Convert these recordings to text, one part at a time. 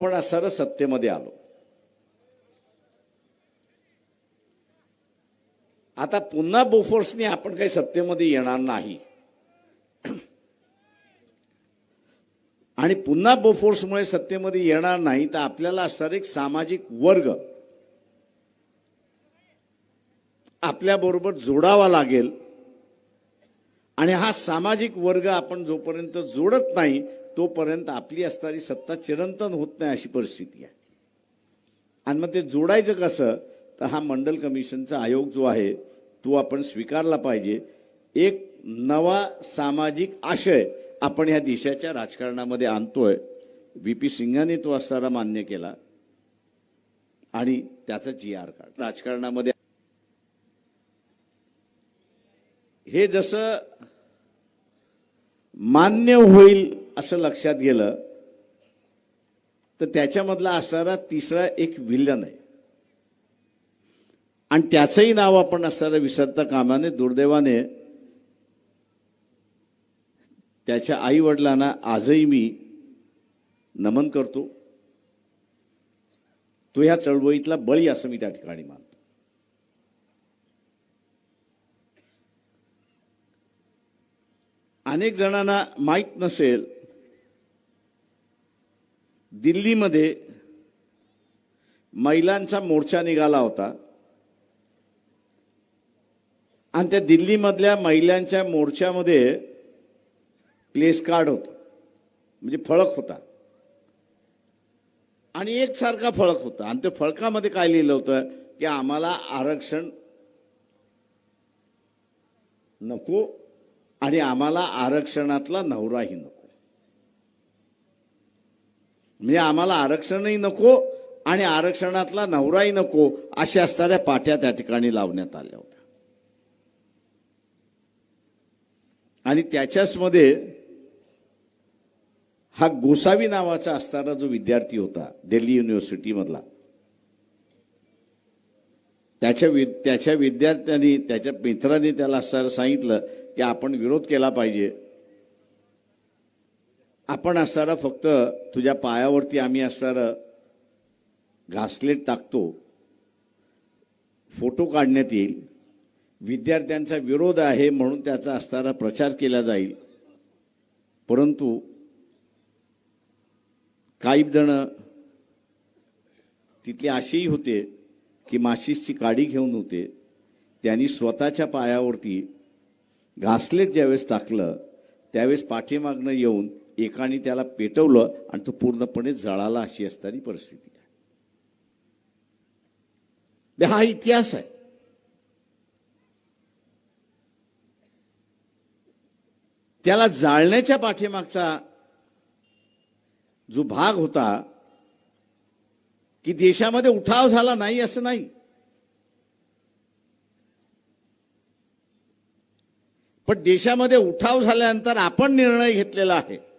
आपण असं सत्तेमध्ये आलो. आता पुन्हा बोफोर्सने आपण काही सत्तेमध्ये येणार नाही. आणि पुन्हा बोफोर्समुळे सत्तेमध्ये येणार नाही तर आपल्याला सर एक सामाजिक वर्ग. आपल्याबरोबर जोडावा लागेल. आणि हा सामाजिक वर्ग आपण जोपर्यंत जोडत नाही तोपर्यंत आपली असणारी सत्ता चिरंतन होत नाही अशी परिस्थिती आहे. आणि मग ते जोडायचं कसं? तर हा मंडल कमिशनचा आयोग जो आहे तो आपण स्वीकारला पाहिजे. एक नवा सामाजिक आशय आपण ह्या देशाच्या राजकारणामध्ये आणतोय. व्ही. पी. सिंगाने तो असताना मान्य केला. आणि त्याचा जी आर कार्ड राजकारणामध्ये हे जसं मान्य होईल असं लक्षात गेलं तर त्याच्यामधला असणारा तिसरा एक विलन आहे. आणि त्याचंही नाव आपण असणारं विसरता कामाने दुर्दैवाने त्याच्या आई वडिलांना आजही मी नमन करतो. तो ह्या चळवळीतला बळी असं मी त्या ठिकाणी मानतो. अनेक जणांना माहीत नसेल दिल्लीमध्ये महिलांचा मोर्चा निघाला होता. आणि त्या दिल्लीमधल्या महिलांच्या मोर्चामध्ये प्लेस कार्ड होतं. म्हणजे फळक होता. आणि एकसारखा फळक होता. आणि त्या फळकामध्ये काय लिहिलं होतं? की आम्हाला आरक्षण नको आणि आम्हाला आरक्षणातला नवराही नको. म्हणजे आम्हाला आरक्षणही नको आणि आरक्षणातला नवराही नको अशा असणाऱ्या पाट्या त्या ठिकाणी लावण्यात आल्या होत्या. आणि त्याच्याच मध्ये हा गोसावी नावाचा असणारा जो विद्यार्थी होता दिल्ली युनिव्हर्सिटीमधला त्याच्या वि त्याच्या विद्यार्थ्यांनी त्याच्या मित्रांनी त्याला सर सांगितलं की आपण विरोध केला पाहिजे. आपण असणारा फक्त तुझ्या पायावरती आम्ही असणारं घासलेट टाकतो फोटो काढण्यात येईल विद्यार्थ्यांचा विरोध आहे म्हणून त्याचा असणारा प्रचार केला जाईल. परंतु काही जण तिथले असेही होते की माशीसची काडी घेऊन होते. त्यांनी स्वतःच्या पायावरती घासलेट ज्यावेळेस टाकलं त्यावेळेस पाठीमागनं येऊन एकाने त्याला पेटवलं आणि तो पूर्णपणे जळाला अशी असणारी परिस्थिती आहे. म्हणजे हा इतिहास आहे. त्याला जाळण्याच्या पाठीमागचा जो भाग होता की देशामध्ये उठाव झाला नाही असं नाही. पण देशामध्ये उठाव झाल्यानंतर आपण निर्णय घेतलेला आहे.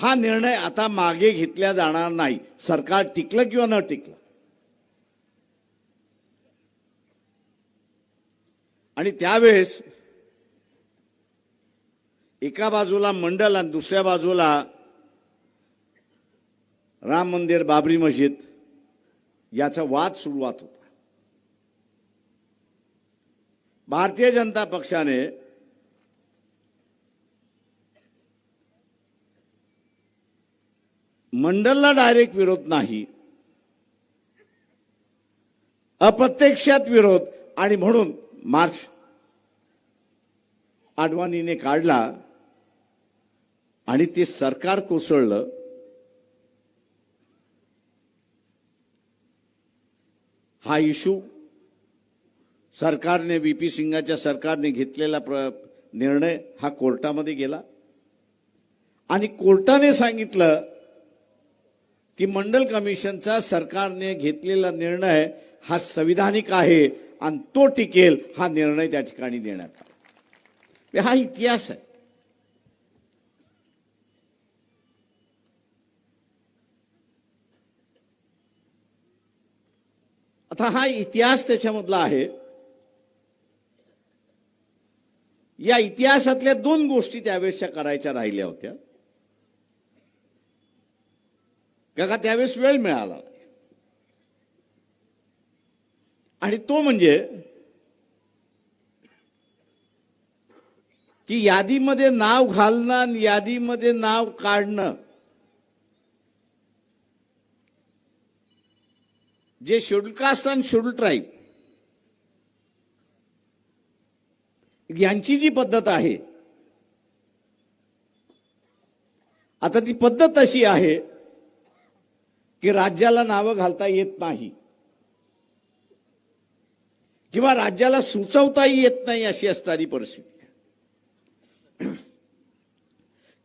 हा निर्णय आता मागे घेतला जाणार नाही. सरकार टिकलं किंवा न टिकलं? आणि त्यावेळेस एका बाजूला मंडल आणि दुसऱ्या बाजूला राम मंदिर बाबरी मस्जिद याचा वाद सुरुवात होता. भारतीय जनता पक्षाने मंडलला डायरेक्ट विरोध नाही. अप्रत्यक्षात विरोध आणि म्हणून मार्च आडवाणीने काढला आणि ते सरकार कोसळलं. हा इशू सरकारने व्ही पी सिंगाच्या सरकारने घेतलेला प्र निर्णय हा कोर्टामध्ये गेला. आणि कोर्टाने सांगितलं की मंडल कमिशनचा सरकारने घेतलेला निर्णय हा संविधानिक आहे आणि तो टिकेल हा निर्णय त्या ठिकाणी देण्यात आला. म्हणजे हा इतिहास आहे. आता हा इतिहास त्याच्यामधला आहे. या इतिहासातल्या दोन गोष्टी त्यावेळेसच्या करायच्या राहिल्या होत्या. का त्यावेळेस वेळ मिळाला? आणि तो म्हणजे की यादीमध्ये नाव घालणं आणि यादीमध्ये नाव काढणं. जे शेड्यूल कास्ट आणि शेड्यूल ट्राईब यांची जी पद्धत आहे आता ती पद्धत अशी आहे की राज्याला नावं घालता येत नाही. किंवा राज्याला सुचवताही येत नाही अशी असणारी परिस्थिती.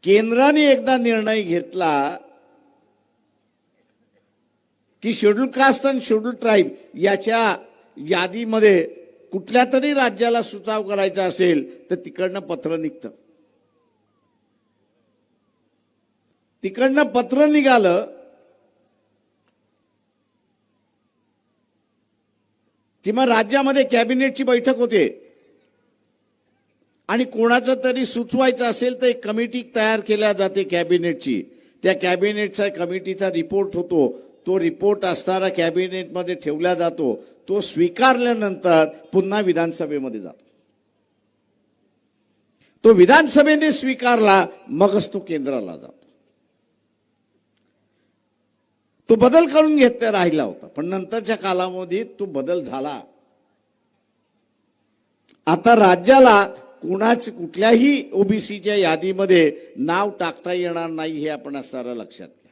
केंद्राने एकदा निर्णय घेतला की शेड्यूल कास्ट आणि शेड्यूल ट्राईब याच्या यादीमध्ये कुठल्या तरी राज्याला सुचाव करायचा असेल तर तिकडनं पत्र निघतं. तिकडनं पत्र निघालं किंवा राज्यामध्ये कॅबिनेटची बैठक होते. आणि कोणाचं तरी सुचवायचं असेल तर एक कमिटी तयार केल्या जाते कॅबिनेटची. त्या कॅबिनेटचा कमिटीचा रिपोर्ट होतो. तो रिपोर्ट असणारा कॅबिनेटमध्ये ठेवला जातो. तो स्वीकारल्यानंतर पुन्हा विधानसभेमध्ये जातो. तो विधानसभेने स्वीकारला मगच तो केंद्राला जातो. तो बदल करून घेत राहिला होता. पण नंतरच्या कालावधीत तो बदल झाला. आता राज्याला कुणाच कुठल्याही ओबीसीच्या यादीमध्ये नाव टाकता येणार नाही हे आपण असणारा लक्षात घ्या.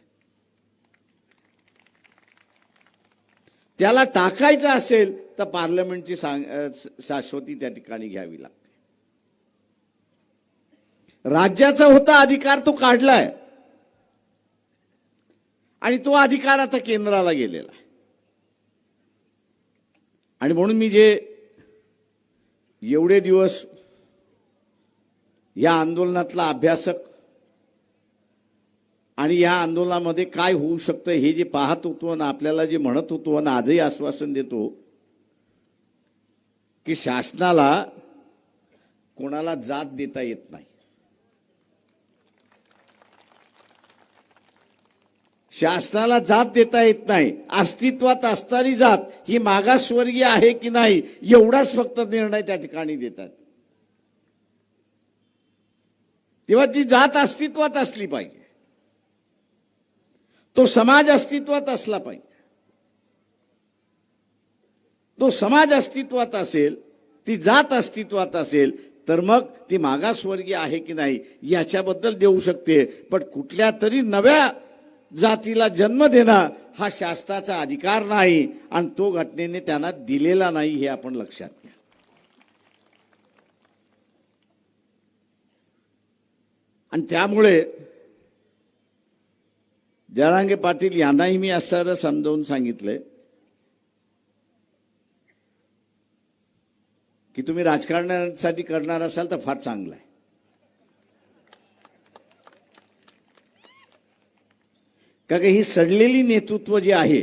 त्याला टाकायचं असेल तर पार्लमेंटची सांग शाश्वती त्या ठिकाणी घ्यावी लागते. राज्याचा होता अधिकार तो काढलाय. आणि तो अधिकार आता केंद्राला गेलेला आहे. आणि म्हणून मी जे एवढे दिवस या आंदोलनातला अभ्यासक आणि या आंदोलनामध्ये काय होऊ शकतं हे जे पाहत होतो आणि आपल्याला जे म्हणत होतो आणि आजही आश्वासन देतो की शासनाला कोणाला जात देता येत नाही. शासनाला जात देता येत नाही. अस्तित्वात असणारी जात ही मागासवर्गीय आहे की नाही एवढाच फक्त निर्णय त्या ठिकाणी देतात. तेव्हा ती जात अस्तित्वात असली पाहिजे. तो समाज अस्तित्वात असला पाहिजे. तो समाज अस्तित्वात असेल ती जात अस्तित्वात असेल तर मग ती मागासवर्गीय आहे की नाही याच्याबद्दल देऊ शकते. पण कुठल्या तरी नव्या जातीला जन्म देणं हा शास्त्राचा अधिकार नाही आणि तो घटनेने त्यांना दिलेला नाही हे आपण लक्षात घ्या. आणि त्यामुळे जरांगे पाटील यांनाही मी असं समजावून सांगितलंय की तुम्ही राजकारणासाठी करणार असाल तर फार चांगलं आहे. का ही सडलेली नेतृत्व जे आहे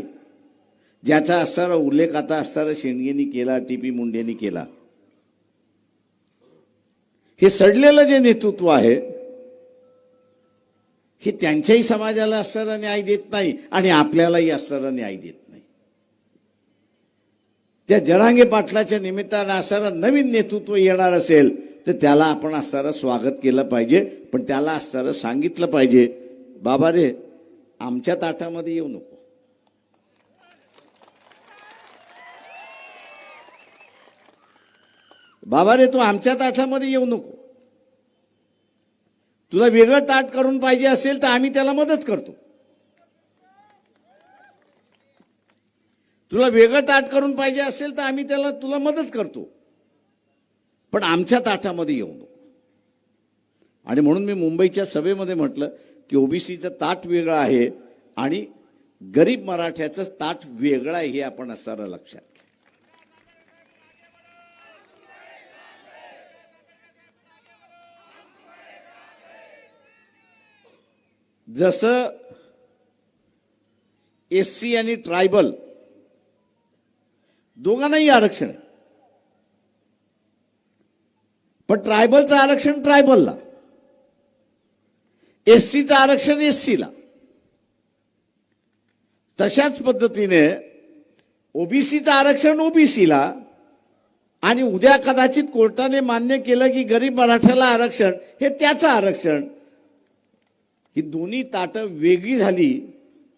ज्याचा असणारा उल्लेख आता असणारा शेंडगेनी केला टी पी मुंडेनी केला. हे सडलेलं जे नेतृत्व आहे हे त्यांच्याही समाजाला असणारा न्याय देत नाही आणि आपल्यालाही असणारा न्याय देत नाही. त्या जरांगे पाटलाच्या निमित्तानं असणारा नवीन नेतृत्व येणार असेल तर त्याला आपण असणारं स्वागत केलं पाहिजे पण त्याला असणारं सांगितलं पाहिजे. बाबा रे आमच्या ताटामध्ये येऊ नको. बाबा रे तू आमच्या ताटामध्ये येऊ नको. तुला वेगळं ताट करून पाहिजे असेल तर आम्ही त्याला मदत करतो. तुला वेगळं ताट करून पाहिजे असेल तर आम्ही त्याला तुला मदत करतो. पण आमच्या ताटामध्ये येऊ नको. आणि म्हणून मी मुंबईच्या सभेमध्ये म्हटलं की ओबीसीचं ताट वेगळं आहे आणि गरीब मराठ्याचं ताट वेगळं आहे हे आपण असणारं लक्षात. जसं एस सी आणि ट्रायबल दोघांनाही आरक्षण आहे. पण ट्रायबलचं आरक्षण ट्रायबलला. एस सीचं आरक्षण एस सीला तशाच पद्धतीने ओबीसीचं आरक्षण ओबीसीला आणि उद्या कदाचित कोर्टाने मान्य केलं की गरीब मराठ्याला आरक्षण हे त्याचं आरक्षण ही दोन्ही ताटं वेगळी झाली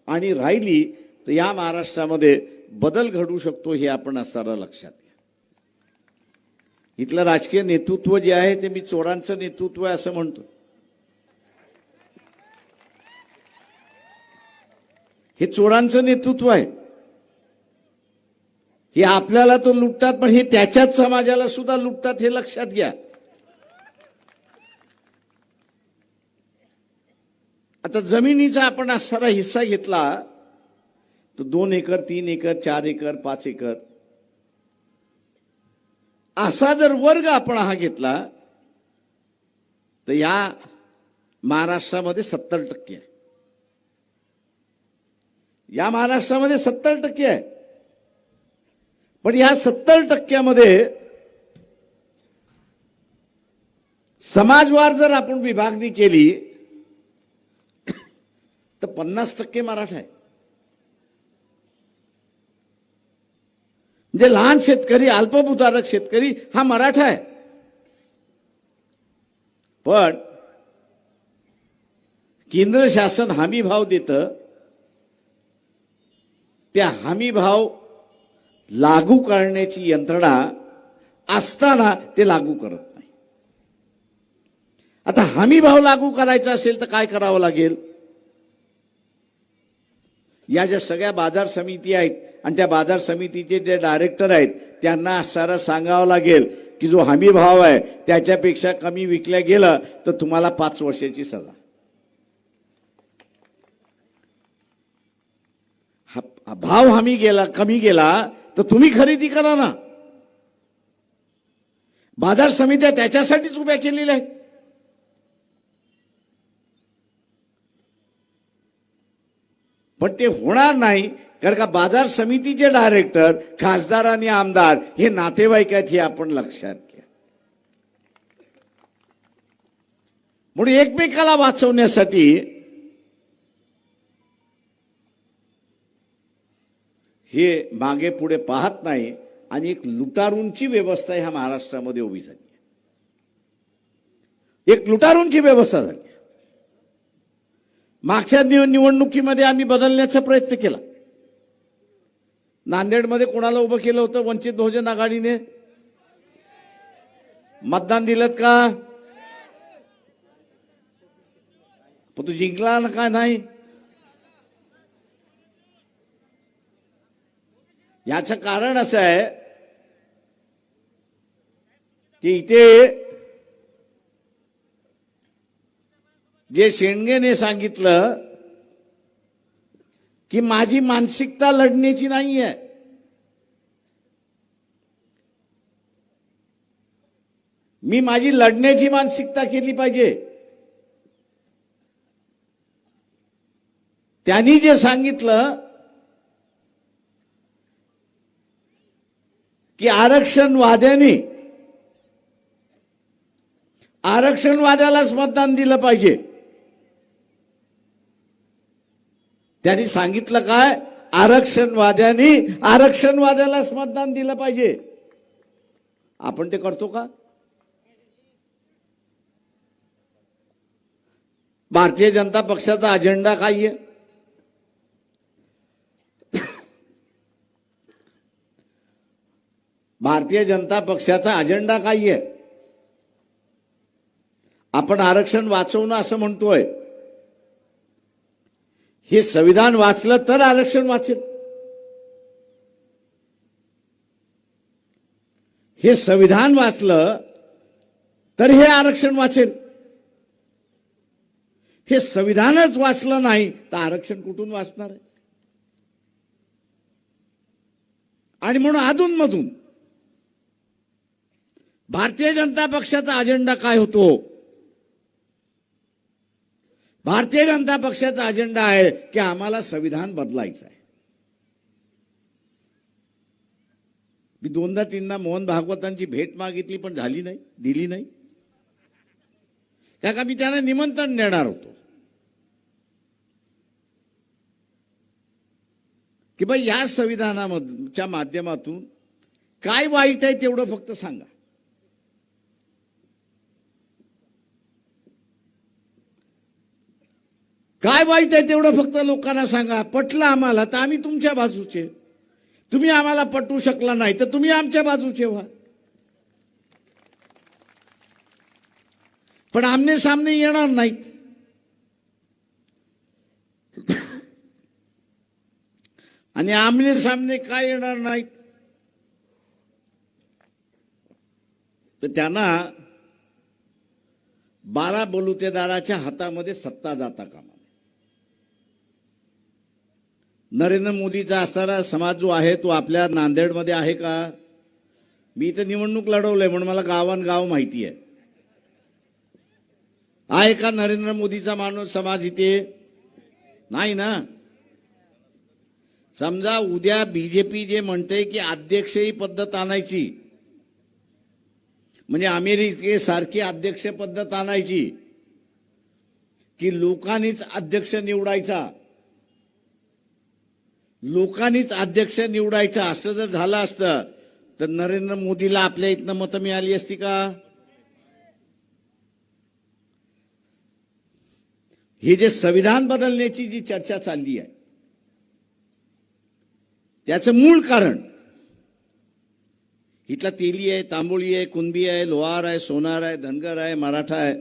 आणि राहिली तर या महाराष्ट्रामध्ये बदल घडू शकतो हे आपण असताना लक्षात घ्या. इथलं राजकीय नेतृत्व जे आहे ते मी चोरांचं नेतृत्व आहे असं म्हणतो. हे चोरांचं नेतृत्व आहे. हे आपल्याला तो लुटतात पण हे त्याच्याच समाजाला सुद्धा लुटतात हे लक्षात घ्या. आता जमिनीचा आपण सारा हिस्सा घेतला तर दोन एकर तीन एकर चार एकर पाच एकर. असा जर वर्ग आपण हा घेतला तर या महाराष्ट्रामध्ये सत्तर टक्के आहे. या महाराष्ट्रामध्ये सत्तर टक्के आहे. पण या सत्तर टक्क्यामध्ये समाजवार जर आपण विभागणी केली तर पन्नास टक्के मराठा आहे. म्हणजे लहान शेतकरी अल्पभूधारक शेतकरी हा मराठा आहे. पण केंद्र शासन हमी भाव देतं त्या हमी भाव लागू करण्याची यंत्रणा असताना ते लागू करत नाही. आता हमी भाव लागू करायचा असेल तर काय करावं लागेल? या ज्या सगळ्या बाजार समिती आहेत आणि त्या बाजार समितीचे जे डायरेक्टर आहेत त्यांना सारा सांगावं लागेल की जो हमी भाव आहे त्याच्यापेक्षा कमी विकल्या गेलं तर तुम्हाला पाच वर्षाची सजा हा- भाव हमी गेला कमी गेला तर तुम्ही खरेदी करा ना. बाजार समित्या त्याच्यासाठीच उभ्या केलेल्या आहेत. पण ते होणार नाही कारण का बाजार समितीचे डायरेक्टर खासदार आणि आमदार हे नातेवाईक आहेत हे आपण लक्षात घ्या. म्हणून एकमेकाला वाचवण्यासाठी हे मागे पुढे पाहत नाही आणि एक लुटारूंची व्यवस्था ह्या महाराष्ट्रामध्ये उभी झाली आहे. एक लुटारूंची व्यवस्था झाली मागच्या निव- निवडणुकीमध्ये आम्ही बदलण्याचा प्रयत्न केला. नांदेडमध्ये कोणाला उभं केलं होतं? वंचित बहुजन आघाडीने? मतदान दिलं का? पण तू जिंकला ना का नाही? याचं कारण असं आहे की इथे जे शेंडगेने सांगितलं की माझी मानसिकता लढण्याची नाही आहे. मी माझी लढण्याची मानसिकता केली पाहिजे. त्यांनी जे सांगितलं की आरक्षणवाद्यांनी आरक्षणवाद्यालाच मतदान दिलं पाहिजे. त्यांनी सांगितलं काय? आरक्षणवाद्यांनी आरक्षणवाद्यालाच मतदान दिलं पाहिजे. आपण ते करतो का? भारतीय जनता पक्षाचा अजेंडा काय आहे? भारतीय जनता पक्षाचा अजेंडा काय आहे. आपण आरक्षण वाचवणं असं म्हणतोय. हे संविधान वाचलं तर आरक्षण वाचेल. हे संविधान वाचलं तर हे आरक्षण वाचेल. हे संविधानच वाचलं नाही तर आरक्षण कुठून वाचणार आहे? आणि म्हणून अधूनमधून भारतीय जनता पक्षाचा अजेंडा काय होतो? भारतीय जनता पक्षाचा अजेंडा आहे की आम्हाला संविधान बदलायचं आहे. मी दोनदा तीनदा मोहन भागवतांची भेट मागितली पण झाली नाही दिली नाही. का मी त्यांना निमंत्रण देणार होतो. की बा या संविधानाच्या माध्यमातून काय वाईट आहे तेवढं फक्त सांगा. काय वाईट आहे तेवढं फक्त लोकांना सांगा. पटलं आम्हाला तर आम्ही तुमच्या बाजूचे. तुम्ही आम्हाला पटवू शकला नाही तर तुम्ही आमच्या बाजूचे व्हा. पण आमने सामने येणार नाहीत. आणि आमने सामने काय येणार नाहीत? तर त्यांना बारा बलुतेदाराच्या हातामध्ये सत्ता जाता कामा नये. नरेंद्र मोदीचा असणारा समाज जो आहे तो आपल्या नांदेडमध्ये आहे का? मी इथं निवडणूक लढवलंय म्हणून मला गावान गाव माहिती आहे. आहे का नरेंद्र मोदीचा माणूस समाज इथे? नाही ना? समजा उद्या बीजेपी जे म्हणते की अध्यक्ष ही पद्धत आणायची म्हणजे अमेरिकेसारखी अध्यक्ष पद्धत आणायची की लोकांनीच अध्यक्ष निवडायचा लोकांनीच अध्यक्ष निवडायचं असं जर झालं असतं तर नरेंद्र मोदीला आपल्या इथनं मतं मिळाली असती का? हे जे संविधान बदलण्याची जी चर्चा चालली आहे त्याचं मूळ कारण इथला तेली आहे तांबोळी आहे कुणबी आहे लोहार आहे सोनार आहे धनगर आहे मराठा आहे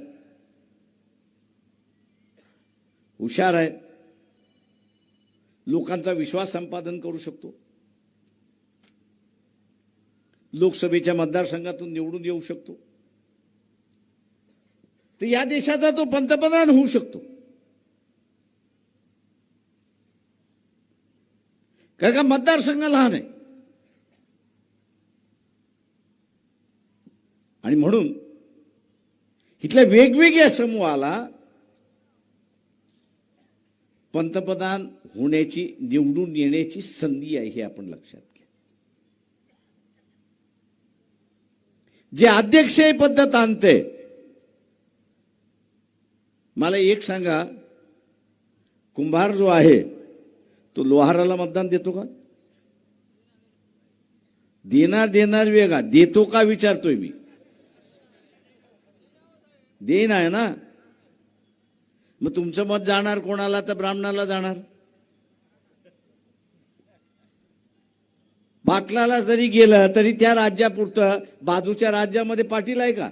हुशार आहे. लोकांचा विश्वास संपादन करू शकतो. लोकसभेच्या मतदारसंघातून निवडून येऊ शकतो. तर या देशाचा तो पंतप्रधान होऊ शकतो. कारण का मतदारसंघ लहान आहे. आणि म्हणून इथल्या वेगवेगळ्या समूहाला पंतप्रधान होण्याची निवडून येण्याची संधी आहे हे आपण लक्षात घ्या. जे अध्यक्ष पद्धत आणते मला एक सांगा कुंभार जो आहे तो लोहाराला मतदान देतो का? देणार देणार वेगळा देतो का विचारतोय मी? देईन आहे ना? मग तुमचं मत जाणार कोणाला? तर ब्राह्मणाला जाणार. पाटलाला जरी गेलं तरी त्या राज्यापुरतं बाजूच्या राज्यामध्ये पाटील आहे का?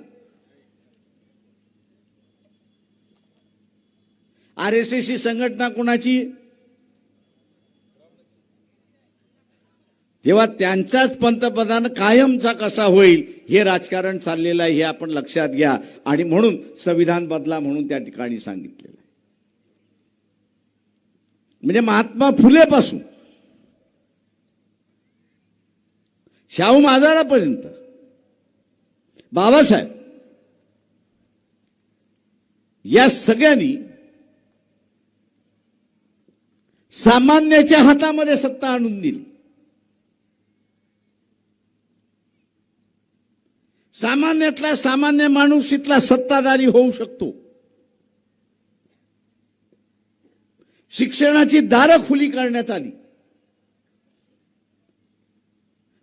आर एस एस ही संघटना कोणाची? तेव्हा त्यांचाच पंतप्रधान कायमचा कसा होईल हे राजकारण चाललेलं आहे हे आपण लक्षात घ्या. आणि म्हणून संविधान बदला म्हणून त्या ठिकाणी सांगितलेलं आहे. म्हणजे महात्मा फुलेपासून. शाहू महाराजापर्यंत. बाबासाहेब. या सगळ्यांनी सामान्याच्या हातामध्ये सत्ता आणून दिली. सामान्यातला सामान्य माणूस इथला सत्ताधारी होऊ शकतो. शिक्षणाची दारं खुली करण्यात आली.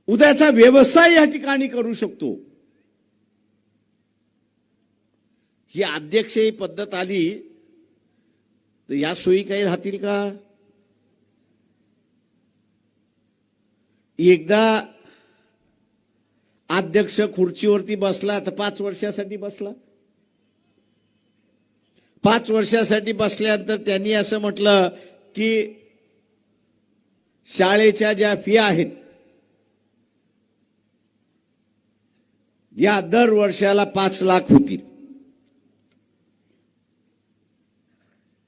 उद्याचा व्यवसाय या ठिकाणी करू शकतो. ही अध्यक्ष ही पद्धत आली तर या सोयी काही राहतील का? एकदा अध्यक्ष खुर्चीवरती बसला तर पाच वर्षासाठी बसला. पाच वर्षासाठी बसल्यानंतर त्यांनी असं म्हटलं की शाळेच्या ज्या फी आहेत या दर वर्षाला पाच लाख होतील.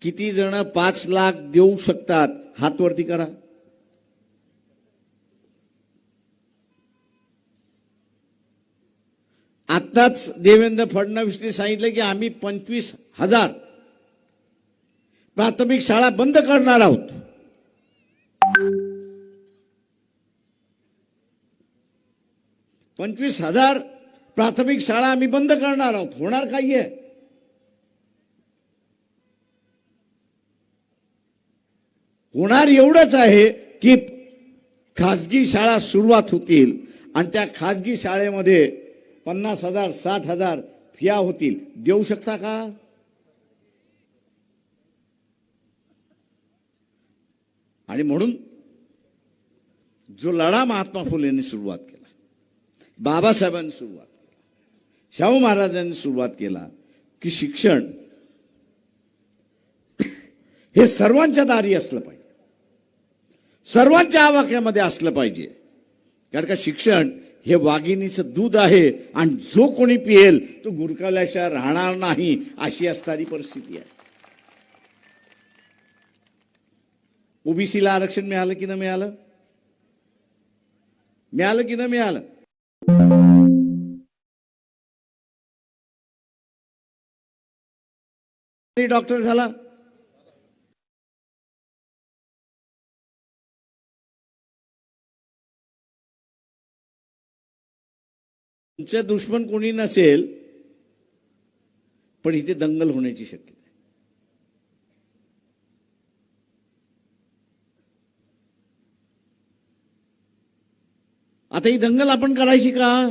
किती जण पाच लाख देऊ शकतात हातवरती करा. आत्ताच देवेंद्र फडणवीसने सांगितलं की आम्ही पंचवीस हजार प्राथमिक शाळा बंद करणार आहोत. पंचवीस हजार प्राथमिक शाळा आम्ही बंद करणार आहोत. होणार काही आहे? होणार एवढंच आहे की खाजगी शाळा सुरुवात होतील आणि त्या खाजगी शाळेमध्ये पन्नास हजार साठ हजार फिया होतील. देऊ शकता का? आणि म्हणून जो लढा महात्मा फुलेंनी सुरुवात केला बाबासाहेबांनी सुरुवात शाहू महाराजांनी सुरुवात केला की शिक्षण हे सर्वांच्या दारी असलं पाहिजे. सर्वांच्या आवाक्यामध्ये असलं पाहिजे. कारण का शिक्षण हे वाघिणीचं दूध आहे आणि जो कोणी पिएल तो गुरकाल्याशिवाय राहणार नाही अशी असणारी परिस्थिती आहे. ओबीसीला आरक्षण मिळालं की न मिळालं? मिळालं की न मिळालं? डॉक्टर झाला. तुमच्या दुश्मन कोणी नसेल पण इथे दंगल होण्याची शक्यता आहे. आता ही दंगल आपण करायची का?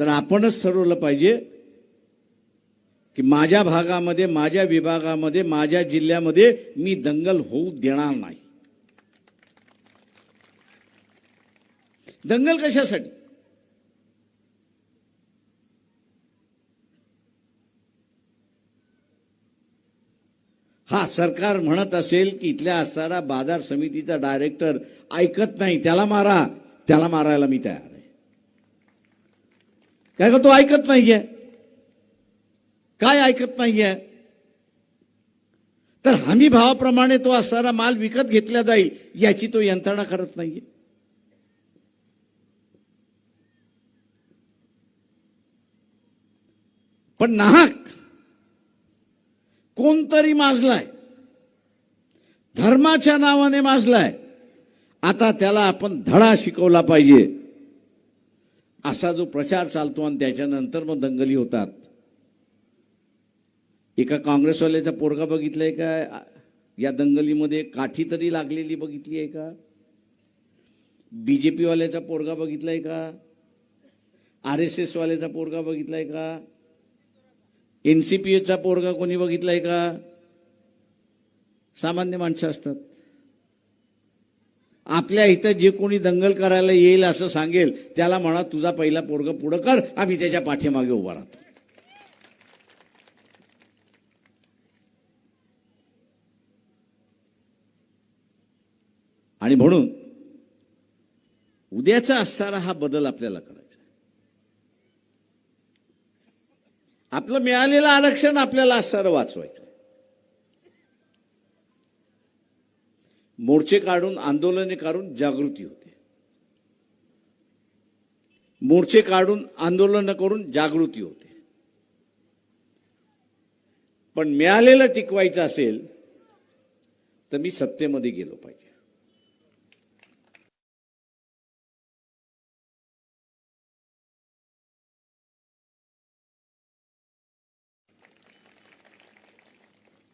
तर आपणच ठरवलं पाहिजे की माझ्या भागामध्ये माझ्या विभागामध्ये माझ्या जिल्ह्यामध्ये मी दंगल होऊ देणार नाही. दंगल कशासाठी? हा सरकार म्हणत असेल की इथल्या असणारा बाजार समितीचा डायरेक्टर ऐकत नाही त्याला मारा त्याला मारायला मी तयार काय का तो ऐकत नाहीये? काय ऐकत नाहीये? तर हमी भावाप्रमाणे तो असणारा माल विकत घेतला जाईल याची तो यंत्रणा करत नाहीये. पण नाहक कोणतरी माजलाय. धर्माच्या नावाने माजलाय. आता त्याला आपण धडा शिकवला पाहिजे. असा जो प्रचार चालतो आणि त्याच्यानंतर मग दंगली होतात. एका काँग्रेसवाल्याचा पोरगा बघितलाय का? या दंगलीमध्ये काठी तरी लागलेली बघितली आहे का? बी जे पीवाल्याचा पोरगा बघितलाय का? आर एस एसवाल्याचा पोरगा बघितलाय का? एन सी पी एचा पोरगा कोणी बघितलाय का? सामान्य माणसं असतात. आपल्या इथं जे कोणी दंगल करायला येईल असं सांगेल त्याला म्हणा तुझा पहिला पोरग पुढं कर आम्ही त्याच्या पाठीमागे उभा राहतो. आणि म्हणून उद्याचा असणारा हा बदल आपल्याला करायचा आपलं मिळालेलं आरक्षण आपल्याला असणारं वाचवायचं मोर्चे काढून आंदोलने काढून जागृती होते. मोर्चे काढून आंदोलन करून जागृती होते. पण मिळालेलं टिकवायचं असेल तर मी सत्तेमध्ये गेलो पाहिजे.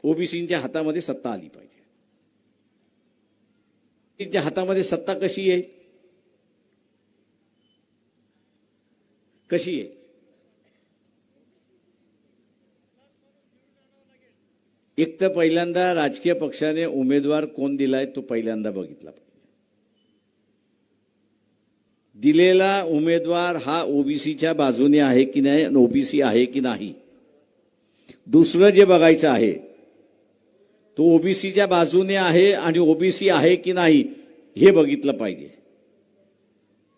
ओबीसींच्या हातामध्ये सत्ता आली पाहिजे. त्यांच्या हातामध्ये सत्ता कशी आहे? कशी आहे? एक तर पहिल्यांदा राजकीय पक्षाने उमेदवार कोण दिलाय तो पहिल्यांदा बघितला दिलेला उमेदवार हा ओबीसीच्या बाजूने आहे की नाही ओबीसी आहे की नाही? दुसरं जे बघायचं आहे तो ओबीसीच्या बाजूने आहे आणि ओबीसी आहे की नाही हे बघितलं पाहिजे.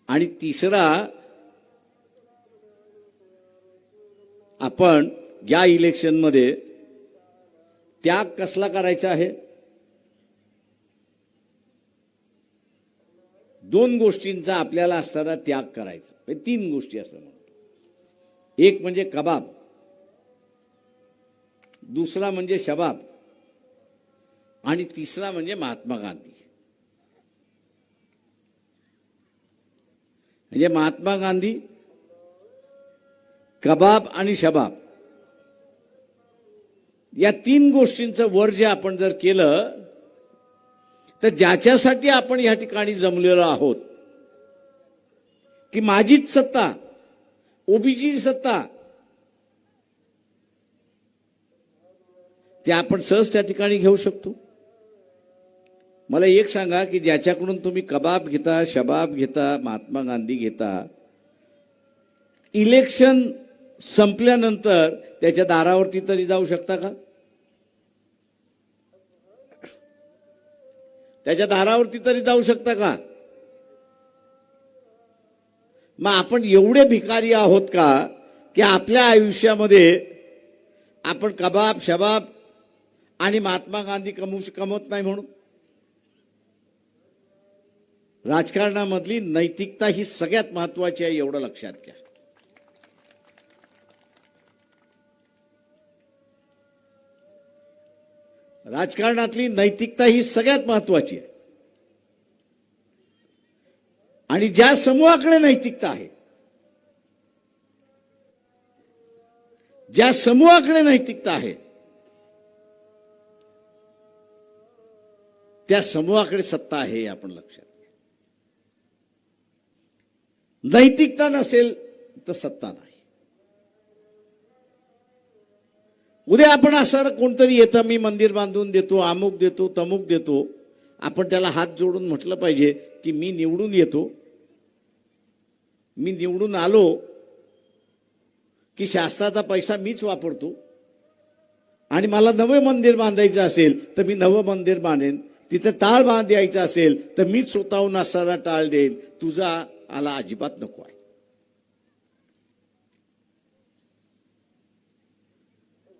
आणि तिसरा आपण या इलेक्शनमध्ये त्याग कसला करायचा आहे? दोन गोष्टींचा आपल्याला असताना त्याग करायचा. तीन गोष्टी असं म्हणतो. एक म्हणजे कबाब. दुसरा म्हणजे शबाब. आणि तिसरा म्हणजे महात्मा गांधी. म्हणजे महात्मा गांधी कबाब आणि शबाब. या तीन गोष्टींचं वर जे आपण जर केलं तर ज्याच्यासाठी आपण या ठिकाणी जमलेलो आहोत की माझीच सत्ता ओबीची सत्ता ते आपण सहज त्या ठिकाणी घेऊ शकतो. मला एक सांगा की ज्याच्याकडून तुम्ही कबाब घेता शबाब घेता महात्मा गांधी घेता इलेक्शन संपल्यानंतर त्याच्या दारावरती तरी जाऊ शकता का? त्याच्या दारावरती तरी जाऊ शकता का? मग आपण एवढे भिकारी आहोत का की आपल्या आयुष्यामध्ये आपण कबाब शबाब आणि महात्मा गांधी कमवू कमवत नाही म्हणून? राजकारणामधली नैतिकता ही सगळ्यात महत्वाची आहे एवढं लक्षात घ्या. राजकारणातली नैतिकता ही सगळ्यात महत्वाची आहे. आणि ज्या समूहाकडे नैतिकता आहे ज्या समूहाकडे नैतिकता आहे त्या समूहाकडे सत्ता आहे हे आपण लक्षात घ्या नैतिकता नसेल तर सत्ता नाही. उद्या आपण असं कोणतरी येतं मी मंदिर बांधून देतो अमुक देतो तमुक देतो आपण त्याला हात जोडून म्हटलं पाहिजे की मी निवडून येतो. मी निवडून आलो की शास्त्राचा पैसा मीच वापरतो. आणि मला नवं मंदिर बांधायचं असेल तर मी नवं मंदिर बांधेन. तिथे टाळ बांधायचं असेल तर मीच स्वतःहून असणारा टाळ देईन. तुझा आला अजिबात नको आहे.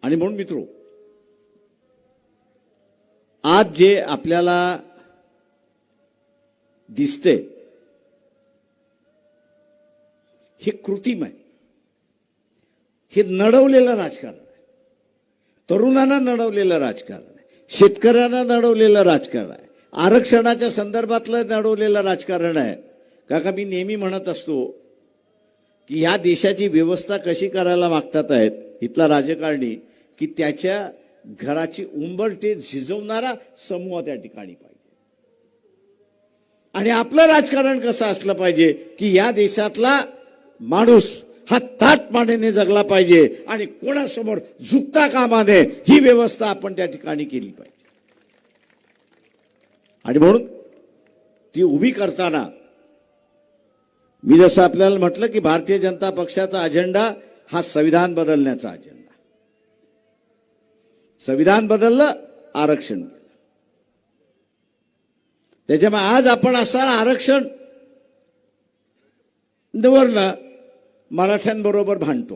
आणि म्हणून मित्रो आज जे आपल्याला दिसते हे कृत्रिम आहे. हे नडवलेलं राजकारण आहे. तरुणांना नडवलेलं राजकारण आहे. शेतकऱ्यांना नडवलेलं राजकारण आहे. आरक्षणाच्या संदर्भातलं नडवलेलं राजकारण आहे. काका मी नेहमी म्हणत असतो की या देशाची व्यवस्था कशी करायला मागतात आहेत इथला राजकारणी की त्याच्या घराची उंबरटे झिजवणारा समूह त्या ठिकाणी पाहिजे. आणि आपलं राजकारण कसं असलं पाहिजे की या देशातला माणूस हा ताट मानेने जगला पाहिजे आणि कोणासमोर झुकता कामा नये ही व्यवस्था आपण त्या ठिकाणी केली पाहिजे. आणि म्हणून ती उभी करताना मी जसं आपल्याला म्हटलं की भारतीय जनता पक्षाचा अजेंडा हा संविधान बदलण्याचा अजेंडा. संविधान बदललं आरक्षण केलं त्याच्यामुळे आज आपण असा आरक्षण निवडणं मराठ्यांबरोबर भांडतो.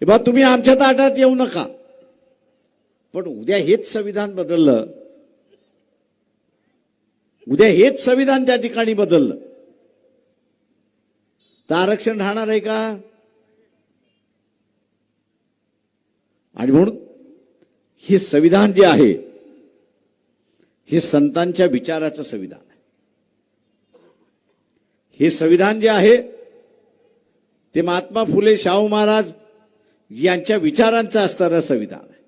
हे बा तुम्ही आमच्या ताटात येऊ नका. पण उद्या हेच संविधान बदललं उद्या हेच संविधान त्या ठिकाणी बदललं. तर आरक्षण राहणार आहे का? आणि म्हणून हे संविधान जे आहे हे संतांच्या विचाराचं संविधान आहे. हे संविधान जे आहे ते महात्मा फुले शाहू महाराज यांच्या विचारांचं असणारं संविधान आहे.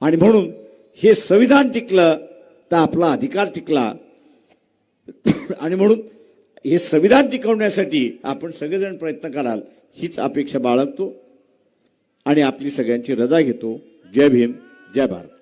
आणि म्हणून हे संविधान टिकलं तर आपला अधिकार टिकला. आणि म्हणून हे संविधान टिकवण्यासाठी आपण सगळेजण प्रयत्न कराल हीच अपेक्षा बाळगतो आणि आपली सगळ्यांची रजा घेतो. जय भीम जय भारत.